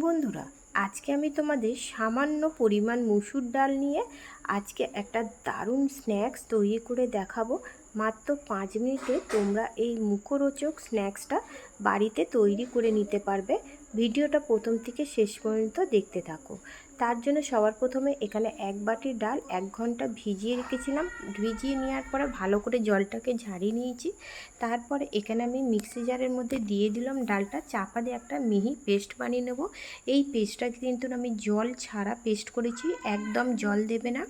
বন্ধুরা, আজকে আমি তোমাদের সামান্য পরিমাণ মুসুর ডাল নিয়ে আজকে একটা দারুণ স্ন্যাক্স তৈরি করে দেখাবো। মাত্র পাঁচ মিনিটে তোমরা এই মুখরোচক স্ন্যাক্সটা বাড়িতে তৈরি করে নিতে পারবে। ভিডিওটা প্রথম থেকে শেষ পর্যন্ত দেখতে থাকো। তার জন্য সবার প্রথমে এখানে এক বাটি ডাল, এক ঘণ্টা ভিজিয়ে রেখেছিলাম। ভিজিয়ে নেওয়ার পরে ভালো করে জলটাকে ঝাড়িয়ে নিয়েছি। তারপরে এখানে আমি মিক্সি জারের মধ্যে দিয়ে দিলাম ডালটা। চাপা দিয়ে একটা মিহি পেস্ট বানিয়ে নেব। এই পেস্টটা কিন্তু আমি জল ছাড়া পেস্ট করেছি। একদম জল দেবে না।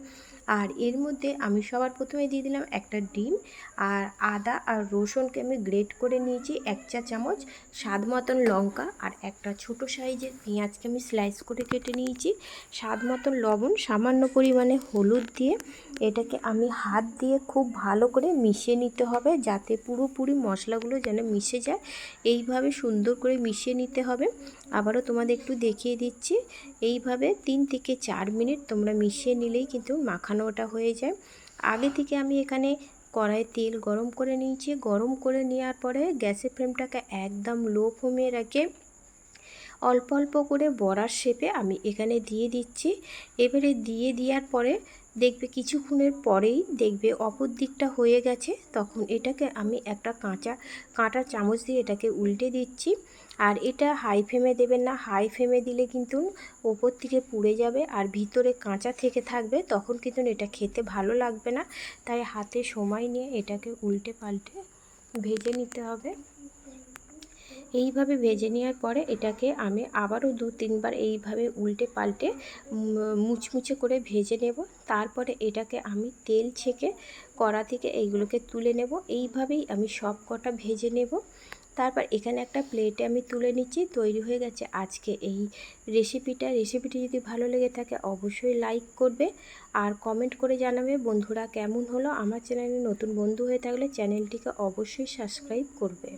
আর এর মধ্যে আমি সবার প্রথমে দিয়ে দিলাম একটা ডিম আর আদা আর রসুনকে আমি গ্রেট করে নিয়েছি এক চা চামচ স্বাদ মতন লঙ্কা আর একটা ছোট সাইজের পেঁয়াজকে আমি স্লাইস করে কেটে নিয়েছি। স্বাদ মতন লবণ, সামান্য পরিমাণে হলুদ দিয়ে এটাকে আমি হাত দিয়ে খুব ভালো করে মিশিয়ে নিতে হবে যাতে পুরোপুরি মশলাগুলো যেন মিশে যায়। এইভাবে সুন্দর করে মিশিয়ে নিতে হবে। আবারও তোমাদের একটু দেখিয়ে দিচ্ছি। এইভাবে তিন থেকে চার মিনিট তোমরা মিশিয়ে নিলেই কিন্তু মাখানোটা হয়ে যায়। আগে থেকে আমি এখানে কড়াই তেল গরম করে নিয়েছি। গরম করে নেওয়ার পরে গ্যাসের ফ্লেমটাকে একদম লো ফ্লেমে রেখে অল্প অল্প করে বড়ার শেপে আমি এখানে দিয়ে দিচ্ছি। এবারে দিয়ে দেওয়ার পরে দেখবে কিছুক্ষণের পরেই দেখবে অপর দিকটা হয়ে গেছে। তখন এটাকে আমি একটা কাঁচা, কাঁটা চামচ দিয়ে এটাকে উল্টে দিচ্ছি। আর এটা হাই ফ্লেমে দেবেন না। হাই ফ্লেমে দিলে কিন্তু ওপর থেকে পুড়ে যাবে আর ভিতরে কাঁচা থেকে থাকবে। তখন কিন্তু এটা খেতে ভালো লাগবে না। তাই হাতে সময় নিয়ে এটাকে উল্টে পাল্টে ভেজে নিতে হবে। এইভাবে ভেজে নেওয়ার পরে এটাকে আমি আবারও দু তিনবার এইভাবে উল্টে পাল্টে মুচমুচে করে ভেজে নেব। তারপরে এটাকে আমি তেল ছেঁকে কড়া থেকে এইগুলোকে তুলে নেব। এইভাবেই আমি সব কটা ভেজে নেব। তারপর এখানে একটা প্লেটে আমি তুলে নিচ্ছি। তৈরি হয়ে গেছে আজকে এই রেসিপিটা রেসিপিটি যদি ভালো লেগে থাকে অবশ্যই লাইক করবে আর কমেন্ট করে জানাবে, বন্ধুরা কেমন হলো? আমার চ্যানেলে নতুন বন্ধু হয়ে থাকলে চ্যানেলটিকে অবশ্যই সাবস্ক্রাইব করবে।